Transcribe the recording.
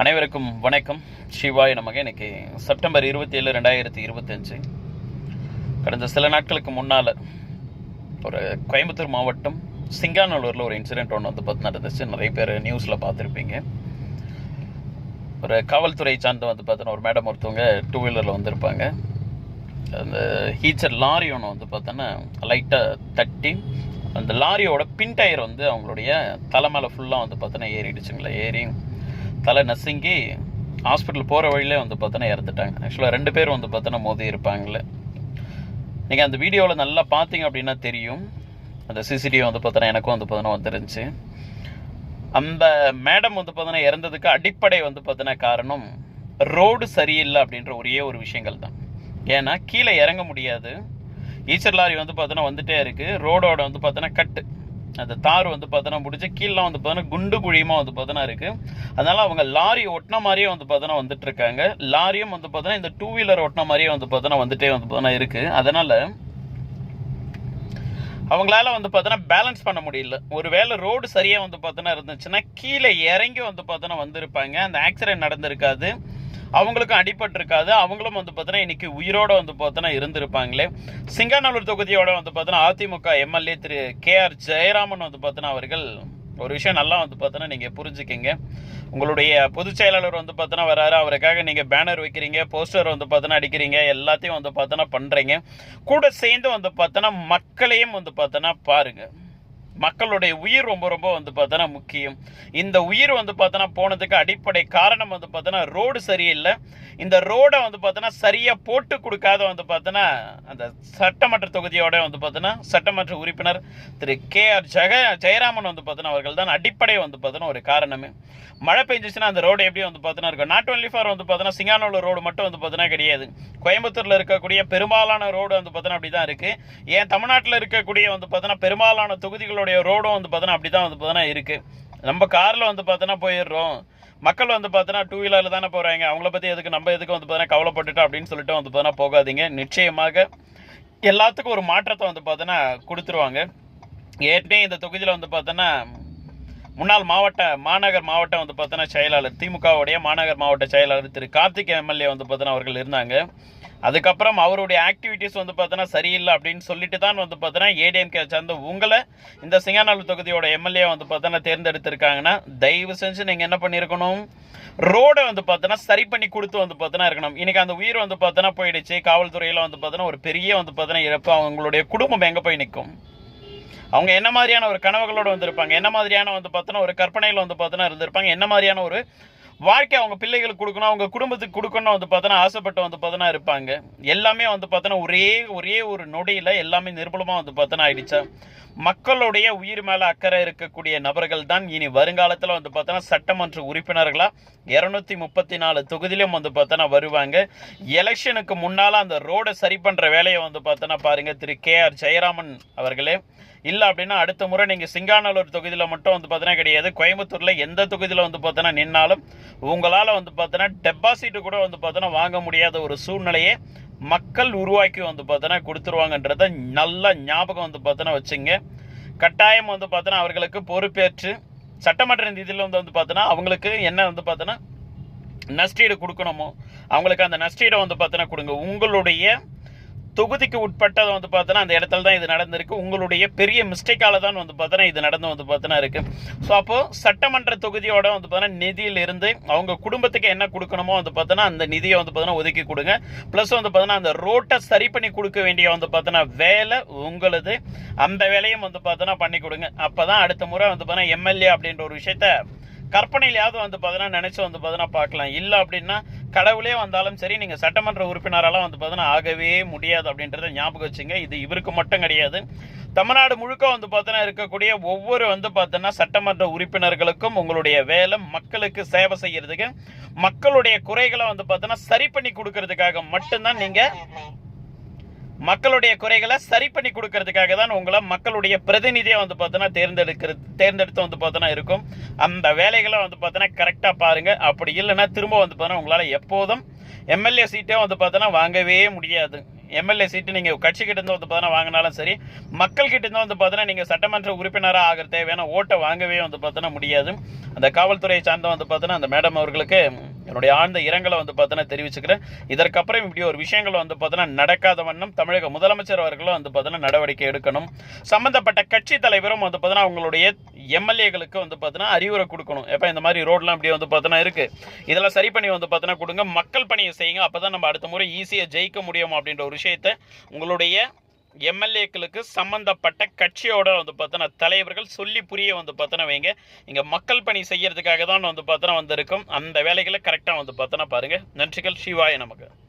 அனைவருக்கும் வணக்கம். சிவாய் நமக்கு இன்னைக்கு செப்டம்பர் இருபத்தி ஏழு ரெண்டாயிரத்தி இருபத்தஞ்சு. கடந்த சில நாட்களுக்கு முன்னால் ஒரு கோயம்புத்தூர் மாவட்டம் சிங்காநல்லூரில் ஒரு இன்சிடென்ட் ஒன்று வந்து பார்த்து நடந்துச்சு. நிறைய பேர் நியூஸில் பார்த்துருப்பீங்க. ஒரு காவல்துறை சார்ந்த வந்து பார்த்தோன்னா ஒரு மேடம் ஒருத்தவங்க டூ வீலரில் வந்திருப்பாங்க. அந்த ஹீச்சர் லாரி ஒன்று வந்து பார்த்தோன்னா லைட்டாக தட்டி அந்த லாரியோட பின் டயர் வந்து அவங்களுடைய தலை மேலே ஃபுல்லாக வந்து பார்த்தோன்னா ஏறிடுச்சுங்களா. ஏறி தலை நசுங்கி ஹாஸ்பிட்டல் போகிற வழியிலே வந்து பார்த்தோன்னா இறந்துட்டாங்க. ஆக்சுவலாக ரெண்டு பேர் வந்து பார்த்தோன்னா மோதி இருப்பாங்களே நீங்கள் அந்த வீடியோவில் நல்லா பார்த்தீங்க அப்படின்னா தெரியும். அந்த சிசிடிவி வந்து பார்த்தோன்னா எனக்கும் வந்து பார்த்தோன்னா வந்துருந்துச்சு. அந்த மேடம் வந்து பார்த்தோன்னா இறந்ததுக்கு அடிப்படை வந்து பார்த்தோன்னா காரணம் ரோடு சரியில்லை அப்படின்ற ஒரே ஒரு விஷயங்கள் தான். ஏன்னா கீழே இறங்க முடியாது. ஈச்சர் லாரி வந்து பார்த்தோன்னா வந்துட்டே இருக்குது ரோடோட வந்து பார்த்தோன்னா கட்டு. அந்த தார் வந்து பார்த்தோன்னா முடிச்சு கீழே வந்து பார்த்தோன்னா குண்டு குழியுமாக வந்து பார்த்தோன்னா இருக்குது அதனால் அவங்க லாரி ஒட்டின மாதிரியே வந்து பார்த்தோன்னா வந்துட்டு இருக்காங்க லாரியும் வந்து பார்த்தோன்னா இந்த டூ வீலர் ஒட்டின மாதிரியே வந்து பார்த்தோன்னா வந்துட்டே வந்து பார்த்தோன்னா இருக்குது அதனால் அவங்களால வந்து பார்த்தோன்னா பேலன்ஸ் பண்ண முடியல ஒருவேளை ரோடு சரியாக வந்து பார்த்தோன்னா இருந்துச்சுன்னா கீழே இறங்கி வந்து பார்த்தோன்னா வந்திருப்பாங்க அந்த ஆக்சிடென்ட் நடந்திருக்காது அவங்களுக்கும் அடிபட்டிருக்காது. அவங்களும் வந்து பார்த்தோன்னா இன்னைக்கு உயிரோட வந்து பார்த்தோன்னா இருந்திருப்பாங்களே. சிங்காநல்லூர் தொகுதியோட வந்து பார்த்தோன்னா AIADMK MLA Thiru K R Jayaraman வந்து பார்த்தோன்னா அவர்கள் ஒரு விஷயம் நல்லா வந்து பார்த்தோன்னா நீங்கள் புரிஞ்சுக்கிங்க. உங்களுடைய பொதுச் செயலாளர் வந்து பார்த்தோன்னா வராரு. அவருக்காக நீங்கள் பேனர் வைக்கிறீங்க போஸ்டர் வந்து பார்த்தோன்னா அடிக்கிறீங்க எல்லாத்தையும் வந்து பார்த்தோன்னா பண்ணுறீங்க கூட சேர்ந்து வந்து பார்த்தோன்னா மக்களையும் வந்து பார்த்தோன்னா பாருங்கள் மக்களுடைய உயிர் ரொம்ப ரொம்ப வந்து பார்த்தோன்னா முக்கியம் இந்த உயிர் வந்து பார்த்தோன்னா போனதுக்கு அடிப்படை காரணம் வந்து பார்த்தோன்னா ரோடு சரியில்லை இந்த ரோடை வந்து பார்த்தோன்னா சரியாக போட்டு கொடுக்காத வந்து பார்த்தோன்னா அந்த சட்டமன்ற தொகுதியோட வந்து பார்த்தோன்னா சட்டமன்ற உறுப்பினர் திரு கே ஆர் ஜெக ஜெயராமன் வந்து பார்த்தோன்னா அவர்கள் தான் அடிப்படை வந்து பார்த்தோன்னா ஒரு காரணமே மழை பெஞ்சிச்சுன்னா அந்த ரோடு எப்படி வந்து பார்த்தோன்னா இருக்கும் நாட் ஒன்லி ஃபார் வந்து பார்த்தோன்னா சிங்கானூர் ரோடு மட்டும் வந்து பார்த்தோன்னா கிடையாது கோயம்புத்தூரில் இருக்கக்கூடிய பெரும்பாலான ரோடு வந்து பார்த்தோன்னா அப்படி தான் இருக்குது ஏன் தமிழ்நாட்டில் இருக்கக்கூடிய வந்து பார்த்தோன்னா பெரும்பாலான தொகுதிகளோட நம்மளுடைய ரோடும் வந்து பார்த்தோன்னா அப்படி தான் வந்து பார்த்தோன்னா இருக்குது நம்ம காரில் வந்து பார்த்தோன்னா போயிடுறோம் மக்கள் வந்து பார்த்தோன்னா டூ வீலரில் தானே போகிறாங்க அவங்கள பற்றி எதுக்கு நம்ம எதுக்கு வந்து பார்த்தோன்னா கவலைப்பட்டுட்டோம் அப்படின்னு சொல்லிட்டு வந்து பார்த்தோன்னா போகாதீங்க நிச்சயமாக எல்லாத்துக்கும் ஒரு மாற்றத்தை வந்து பார்த்தோன்னா கொடுத்துருவாங்க ஏற்கனவே இந்த தொகுதியில் வந்து பார்த்தோன்னா முன்னாள் மாவட்ட மாநகர் மாவட்டம் வந்து பார்த்தோன்னா செயலாளர் திமுகவுடைய மாநகர் மாவட்ட செயலாளர் திரு கார்த்திக் எம்எல்ஏ வந்து பார்த்தோன்னா அவர்கள் இருந்தாங்க அதுக்கப்புறம் அவருடைய ஆக்டிவிட்டீஸ் வந்து பார்த்தோன்னா சரியில்லை அப்படின்னு சொல்லிட்டு தான் வந்து பார்த்தோன்னா ஏடிஎம்கே சேர்ந்த உங்களை இந்த சிங்காநல்லூர் தொகுதியோட எம்எல்ஏ வந்து பார்த்தோன்னா தேர்ந்தெடுத்திருக்காங்கன்னா தயவு செஞ்சு நீங்கள் என்ன பண்ணியிருக்கணும் ரோடை வந்து பார்த்தோன்னா சரி பண்ணி கொடுத்து வந்து பார்த்தோன்னா இருக்கணும் இன்றைக்கி அந்த உயிர் வந்து பார்த்தோன்னா போயிடுச்சு காவல்துறையில் வந்து பார்த்தோன்னா ஒரு பெரிய வந்து பார்த்தோன்னா இழப்பு அவங்களுடைய குடும்பம் எங்கே போய் நிற்கும் அவங்க என்ன மாதிரியான ஒரு கனவுகளோடு வந்திருப்பாங்க என்ன மாதிரியான வந்து பார்த்தோன்னா ஒரு கற்பனையில் வந்து பார்த்தோன்னா இருந்திருப்பாங்க என்ன மாதிரியான ஒரு வாழ்க்கை அவங்க பிள்ளைகளுக்கு கொடுக்கணும் அவங்க குடும்பத்துக்கு கொடுக்கணும் வந்து பார்த்தோன்னா ஆசைப்பட்டு வந்து பார்த்தோன்னா இருப்பாங்க. எல்லாமே வந்து பார்த்தோன்னா ஒரே ஒரே ஒரு நொடியில் எல்லாமே நிர்பலமாக வந்து பார்த்தோன்னா ஆயிடுச்சா? மக்களுடைய உயிர் மேலே அக்கறை இருக்கக்கூடிய நபர்கள் தான் இனி வருங்காலத்தில் வந்து பார்த்தோன்னா சட்டமன்ற உறுப்பினர்களாக இரநூத்தி முப்பத்தி நாலு தொகுதியிலும் வந்து பார்த்தோன்னா வருவாங்க. எலெக்ஷனுக்கு முன்னால் அந்த ரோடை சரி பண்ணுற வேலையை வந்து பார்த்தோன்னா பாருங்கள் திரு கே ஆர் ஜெயராமன் அவர்களே. இல்லை அப்படின்னா அடுத்த முறை நீங்கள் சிங்காநல்லூர் தொகுதியில் மட்டும் வந்து பார்த்தோன்னா கிடையாது. கோயம்புத்தூரில் எந்த தொகுதியில் வந்து பார்த்தோன்னா நின்னாலும் உங்களால் வந்து பார்த்தோன்னா டெபாசிட் கூட வந்து பார்த்தோன்னா வாங்க முடியாத ஒரு சூழ்நிலையை மக்கள் உருவாக்கி வந்து பார்த்தோன்னா கொடுத்துருவாங்கன்றத நல்லா ஞாபகம் வந்து பார்த்தோன்னா வச்சுங்க. கட்டாயம் வந்து பார்த்தோன்னா அவர்களுக்கு பொறுப்பேற்று சட்டமன்ற நிதியில் வந்து வந்து பார்த்தோன்னா அவங்களுக்கு என்ன வந்து பார்த்தோன்னா நஷ்டீடு கொடுக்கணுமோ அவங்களுக்கு அந்த நஷ்டீடை வந்து பார்த்தோன்னா கொடுங்க. உங்களுடைய தொகுதிக்கு உட்பட்டதை வந்து பார்த்தோன்னா அந்த இடத்துல தான் இது நடந்திருக்கு. உங்களுடைய பெரிய மிஸ்டேக்கால தான் வந்து பார்த்தோன்னா இது நடந்து வந்து பார்த்தோன்னா இருக்கு. ஸோ அப்போது சட்டமன்ற தொகுதியோட வந்து பார்த்தோன்னா நிதியிலிருந்து அவங்க குடும்பத்துக்கு என்ன கொடுக்கணுமோ வந்து பார்த்தோன்னா அந்த நிதியை வந்து பார்த்தோன்னா ஒதுக்கி கொடுங்க. ப்ளஸ் வந்து பார்த்தோன்னா அந்த ரோட்டை சரி பண்ணி கொடுக்க வேண்டிய வந்து பார்த்தோன்னா வேலை உங்களது. அந்த வேலையும் வந்து பார்த்தோன்னா பண்ணி கொடுங்க. அப்போ தான் அடுத்த முறை வந்து பார்த்தோன்னா எம்எல்ஏ அப்படின்ற ஒரு விஷயத்த கற்பனையிலையாவது வந்து பார்த்தீங்கன்னா நினச்சி வந்து பார்த்தீங்கன்னா பார்க்கலாம். இல்லை அப்படின்னா கடவுளே வந்தாலும் சரி நீங்கள் சட்டமன்ற உறுப்பினரெல்லாம் வந்து பார்த்தீங்கன்னா ஆகவே முடியாது அப்படின்றத ஞாபகம் வச்சுங்க. இது இவருக்கு மட்டும் கிடையாது. தமிழ்நாடு முழுக்க வந்து பார்த்தோன்னா இருக்கக்கூடிய ஒவ்வொரு வந்து பார்த்தோன்னா சட்டமன்ற உறுப்பினர்களுக்கும் உங்களுடைய வேலை மக்களுக்கு சேவை செய்கிறதுக்கு மக்களுடைய குறைகளை வந்து பார்த்தோன்னா சரி பண்ணி கொடுக்கறதுக்காக மட்டும்தான் நீங்கள் மக்களுடைய குறைகளை சரி பண்ணி கொடுக்கறதுக்காக தான் உங்களை மக்களுடைய பிரதிநிதியை வந்து பார்த்தோன்னா தேர்ந்தெடுக்கிறது தேர்ந்தெடுத்து வந்து பார்த்தோன்னா இருக்கும். அந்த வேலைகளை வந்து பார்த்தோன்னா கரெக்டாக பாருங்கள் அப்படி இல்லைன்னா திரும்ப வந்து பார்த்தோன்னா உங்களால் எப்போதும் எம்எல்ஏ சீட்டே வந்து பார்த்தோன்னா வாங்கவே முடியாது. எம்எல்ஏ சீட்டு நீங்கள் கட்சிக்கிட்டேருந்து இருந்து வந்து பார்த்தீங்கன்னா வாங்கினாலும் சரி மக்கள்கிட்ட இருந்து வந்து பார்த்தீங்கன்னா நீங்கள் சட்டமன்ற உறுப்பினராக ஆகிற தேவையான ஓட்டை வாங்கவே வந்து பார்த்தோன்னா முடியாது. அந்த காவல்துறையை சார்ந்த வந்து பார்த்தோன்னா அந்த மேடம் அவர்களுக்கு என்னுடைய ஆழ்ந்த இரங்கலை வந்து பார்த்தோன்னா தெரிவிச்சுக்கிறேன். இதற்கப்புறம் இப்படி ஒரு விஷயங்கள் வந்து பார்த்தோன்னா நடக்காத வண்ணம் தமிழக முதலமைச்சர் அவர்களும் வந்து பார்த்தோன்னா நடவடிக்கை எடுக்கணும். சம்பந்தப்பட்ட கட்சி தலைவரும் வந்து பார்த்தோன்னா அவங்களுடைய எம்எல்ஏகளுக்கு வந்து பார்த்தோன்னா அறிவுரை கொடுக்கணும். எப்போ இந்த மாதிரி ரோட்லாம் இப்படி வந்து பார்த்தோன்னா இருக்குது இதெல்லாம் சரி பண்ணி வந்து பார்த்தோன்னா கொடுங்க. மக்கள் பணியை செய்யுங்க. அப்போ தான் நம்ம அடுத்த முறை ஈஸியாக ஜெயிக்க முடியும் அப்படின்ற ஒரு விஷயத்தை உங்களுடைய எம்எல்ஏக்களுக்கு சம்பந்தப்பட்ட கட்சியோட வந்து பார்த்தோன்னா தலைவர்கள் சொல்லி புரிய வந்து பார்த்தோன்னா வைங்க. இங்கே மக்கள் பணி செய்கிறதுக்காக தான் வந்து பார்த்தோன்னா வந்திருக்கும். அந்த வேலைகளை கரெக்டாக வந்து பார்த்தோன்னா பாருங்கள் நன்றிகள். சிவாய நமக்கு